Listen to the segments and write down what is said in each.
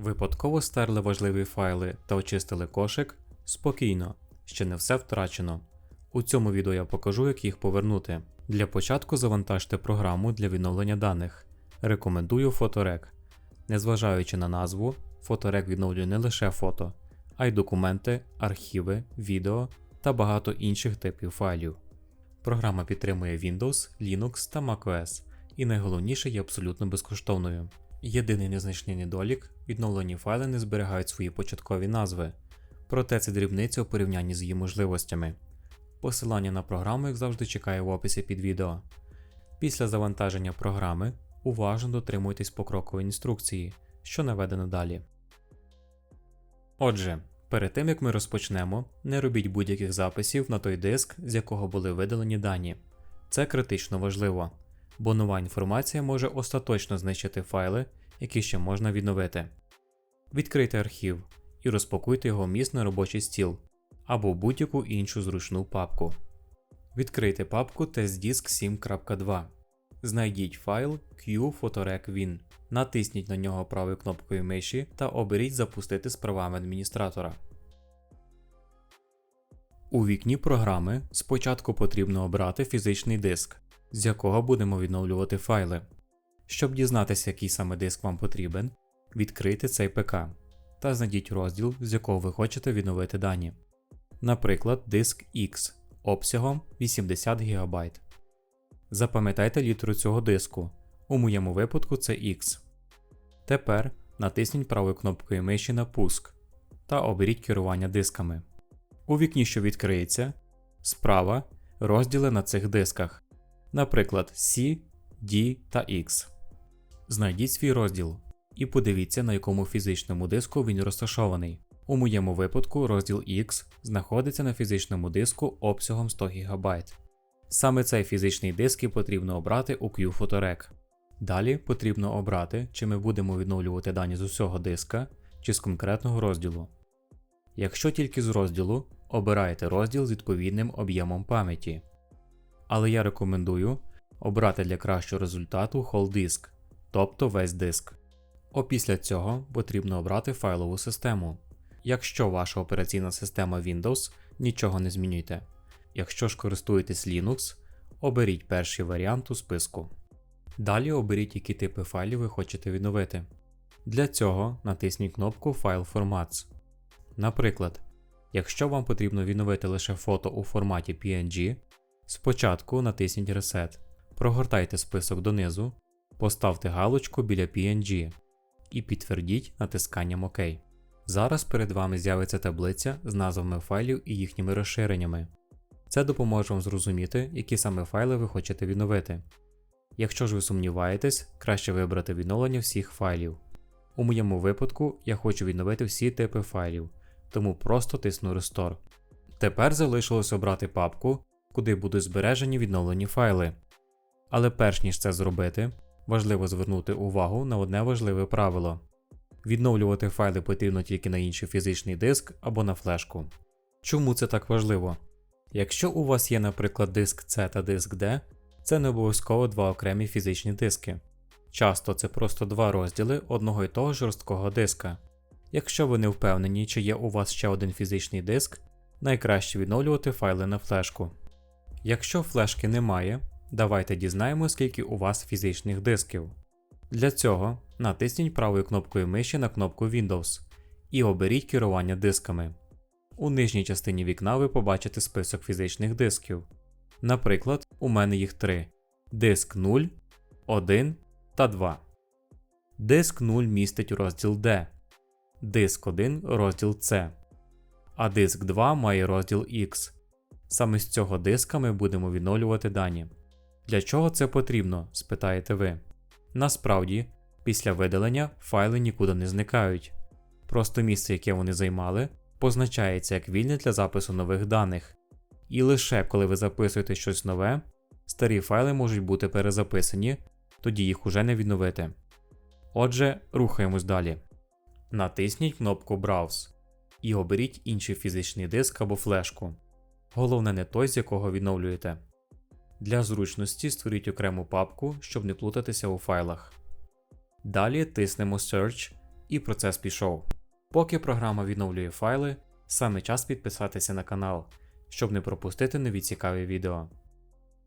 Випадково стерли важливі файли та очистили кошик? Спокійно, ще не все втрачено. У цьому відео я покажу, як їх повернути. Для початку завантажте програму для відновлення даних. Рекомендую Photorec. Незважаючи на назву, Photorec відновлює не лише фото, а й документи, архіви, відео та багато інших типів файлів. Програма підтримує Windows, Linux та macOS і найголовніше є абсолютно безкоштовною. Єдиний незначний недолік відновлені файли не зберігають свої початкові назви, проте це дрібниця у порівнянні з її можливостями. Посилання на програму, як завжди, чекає в описі під відео. Після завантаження програми уважно дотримуйтесь покрокової інструкції, що наведено далі. Отже, перед тим як ми розпочнемо, не робіть будь-яких записів на той диск, з якого були видалені дані. Це критично важливо, бо нова інформація може остаточно знищити файли, які ще можна відновити. Відкрийте архів і розпакуйте його вміст на робочий стіл або будь-яку іншу зручну папку. Відкрийте папку testdisk 7.2. Знайдіть файл QPhotorecWin. Натисніть на нього правою кнопкою миші та оберіть Запустити з правами адміністратора. У вікні програми спочатку потрібно обрати фізичний диск, з якого будемо відновлювати файли. Щоб дізнатися, який саме диск вам потрібен, відкрийте цей ПК та знайдіть розділ, з якого ви хочете відновити дані. Наприклад, диск X обсягом 80 ГБ. Запам'ятайте літеру цього диску. У моєму випадку це X. Тепер натисніть правою кнопкою миші на пуск та оберіть керування дисками. У вікні, що відкриється, справа розділи на цих дисках, наприклад, C, D та X. Знайдіть свій розділ і подивіться, на якому фізичному диску він розташований. У моєму випадку розділ X знаходиться на фізичному диску обсягом 100 ГБ. Саме цей фізичний диск і потрібно обрати у QPhotorec. Далі потрібно обрати, чи ми будемо відновлювати дані з усього диска, чи з конкретного розділу. Якщо тільки з розділу, обирайте розділ з відповідним об'ємом пам'яті. Але я рекомендую обрати для кращого результату whole disk, тобто весь диск. Опісля цього потрібно обрати файлову систему. Якщо ваша операційна система Windows, нічого не змінюйте. Якщо ж користуєтесь Linux, оберіть перший варіант у списку. Далі оберіть, які типи файлів ви хочете відновити. Для цього натисніть кнопку File Formats. Наприклад, якщо вам потрібно відновити лише фото у форматі PNG, спочатку натисніть Reset, прогортайте список донизу, поставте галочку біля PNG і підтвердіть натисканням ОК. Зараз перед вами з'явиться таблиця з назвами файлів і їхніми розширеннями. Це допоможе вам зрозуміти, які саме файли ви хочете відновити. Якщо ж ви сумніваєтесь, краще вибрати відновлення всіх файлів. У моєму випадку я хочу відновити всі типи файлів, тому просто тисну Restore. Тепер залишилось обрати папку, куди будуть збережені відновлені файли. Але перш ніж це зробити, важливо звернути увагу на одне важливе правило. Відновлювати файли потрібно тільки на інший фізичний диск або на флешку. Чому це так важливо? Якщо у вас є, наприклад, диск C та диск D, це не обов'язково два окремі фізичні диски. Часто це просто два розділи одного і того жорсткого диска. Якщо ви не впевнені, чи є у вас ще один фізичний диск, найкраще відновлювати файли на флешку. Якщо флешки немає, давайте дізнаємо, скільки у вас фізичних дисків. Для цього натисніть правою кнопкою миші на кнопку Windows і оберіть керування дисками. У нижній частині вікна ви побачите список фізичних дисків. Наприклад, у мене їх три: диск 0, 1 та 2. Диск 0 містить розділ D, диск 1 розділ C, а диск 2 має розділ X. Саме з цього диска ми будемо відновлювати дані. Для чого це потрібно? спитаєте ви. Насправді, після видалення файли нікуди не зникають. Просто місце, яке вони займали, позначається як вільне для запису нових даних. І лише коли ви записуєте щось нове, старі файли можуть бути перезаписані, тоді їх уже не відновити. Отже, рухаємось далі. Натисніть кнопку Browse і оберіть інший фізичний диск або флешку. Головне не той, з якого відновлюєте. Для зручності створіть окрему папку, щоб не плутатися у файлах. Далі тиснемо Search і процес пішов. Поки програма відновлює файли, саме час підписатися на канал, щоб не пропустити нові цікаві відео.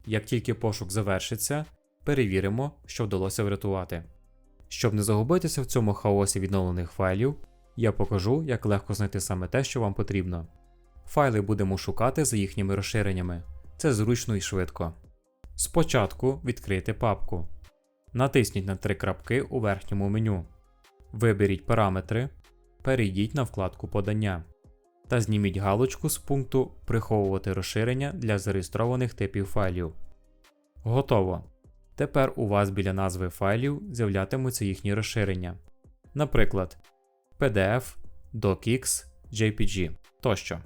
Як тільки пошук завершиться, перевіримо, що вдалося врятувати. Щоб не загубитися в цьому хаосі відновлених файлів, я покажу, як легко знайти саме те, що вам потрібно. Файли будемо шукати за їхніми розширеннями. Це зручно і швидко. Спочатку відкрийте папку. Натисніть на три крапки у верхньому меню. Виберіть параметри, перейдіть на вкладку Подання та зніміть галочку з пункту Приховувати розширення для зареєстрованих типів файлів. Готово. Тепер у вас біля назви файлів з'являтимуться їхні розширення. Наприклад, PDF, DocX, JPG тощо.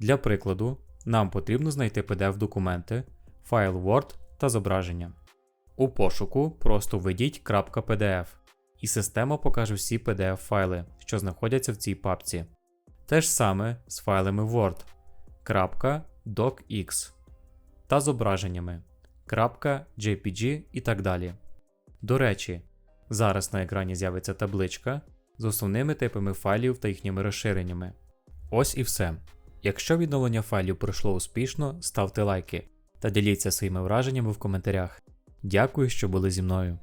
Для прикладу, нам потрібно знайти PDF-документи, файл Word та зображення. У пошуку просто введіть .pdf, і система покаже всі PDF-файли, що знаходяться в цій папці. Те ж саме з файлами Word, .docx та зображеннями, .jpg і так далі. До речі, зараз на екрані з'явиться табличка з основними типами файлів та їхніми розширеннями. Ось і все. Якщо відновлення файлів пройшло успішно, ставте лайки та діліться своїми враженнями в коментарях. Дякую, що були зі мною.